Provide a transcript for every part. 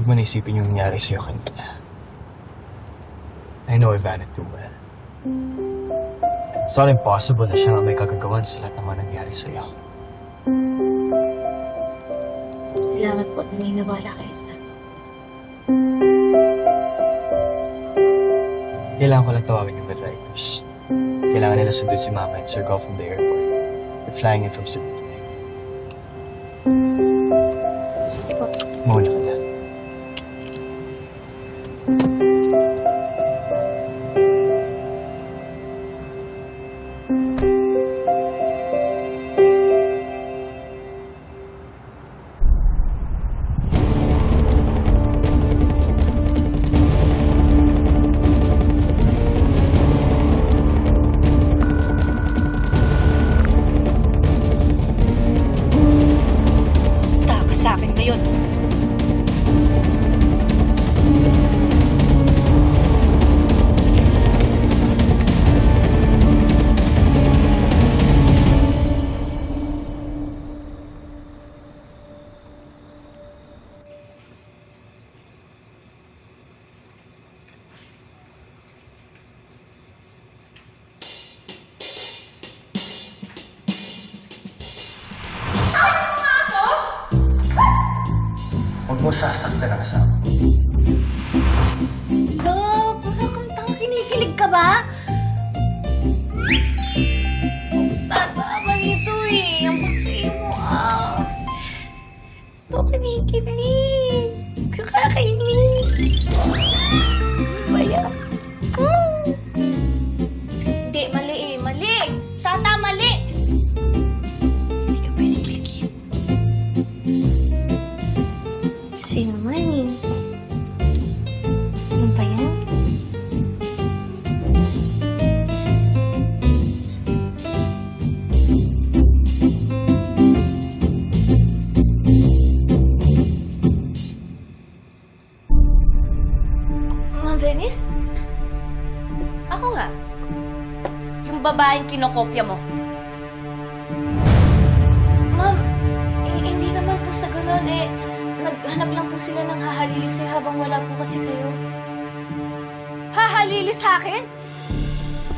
Huwag mo naisipin yung nangyari sa'yo kanina. I know Ivana too well. It's not impossible na siya nga may kagagawan sa lahat ng mga nangyari sa'yo. Salamat po at naniniwala kayo sa akin. Kailangan ko lang tawagin yung red riders. Kailangan nila sundin si Mama and Sir Go from the airport. They're flying in from Cebu today. Sige po. Mauna ka na. Mo sasaktan ang asawa. Love, wala kang tanga kinikilig ka ba? Ako nga. Yung babaeng kinokopya mo. Ma'am, eh, hindi naman po sa ganun. Eh, naghanap lang po sila ng hahalilis eh habang wala po kasi kayo. Hahalilis sa akin?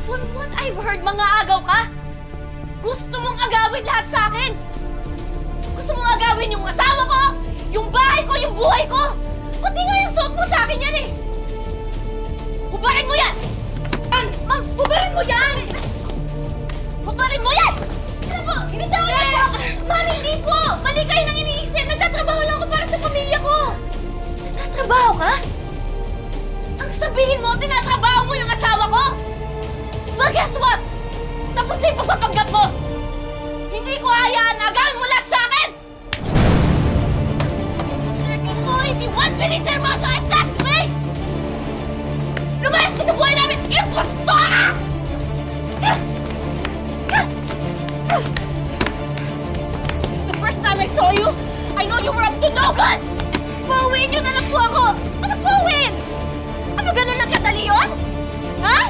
From what I've heard, mga agaw ka? Gusto mong agawin lahat sa akin? Gusto mong agawin yung asawa ko? Yung bahay ko? Yung buhay ko? Pati nga yung suot mo sa akin yan eh! Hubarin mo yan! Yan! Ma'am, hubarin mo yan! Hubarin mo yan! Ano po? Binitawan niyo po! Ma'am, hindi po! Mali kayo nang iniisip! Nagtatrabaho lang ako para sa pamilya ko! Nagtatrabaho ka? Ang sabihin mo, tinatrabaho mo yung asawa ko? Well, guess what? Tapos na yung pagpapanggap mo! Hindi ko hayaan na agawin mo lahat sa akin! Freaking mo, hindi one Felix Hermoso and that's me! Lumayas ka sa Impostora! The first time I saw you, I know you were up to no good! Pauwiin niyo na lang po ako! Ano pauwiin? Ano ganun lang kadali yun? Ha?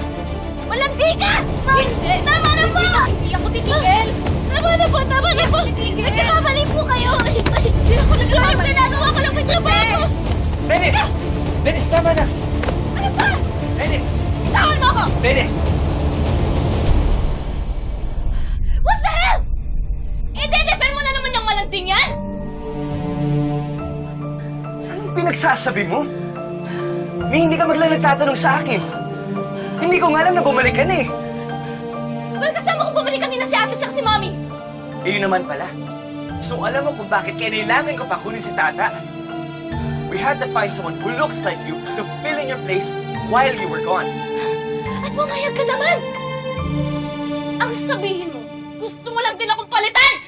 Malandi ka! Hindi! Tama na po! Hindi ako titigil! Tama na po! Tama na po! Nagkakamali po kayo! Hindi ako nagsasabi! Ginagawa ko lang po yung trabaho! Dennis! Dennis, tama na! Ano ba? Dennis! Tawon mo ako! Dennis! What the hell? Eh, dedesal mo na naman yung malanting yan! Anong pinagsasabi mo? Ni hindi ka maglang nagtatanong sa akin. Hindi ko nga alam na bumalik ka na eh. Well, kasama ko pabalik kanina si ate tsaka si mami. Eh yun naman pala. So alam mo kung bakit kailangan ko pa kunin si Tata? We had to find someone who looks like you to fill in your place while you were gone. At pumayag ka naman! Ang sabihin mo, gusto mo lang din akong palitan!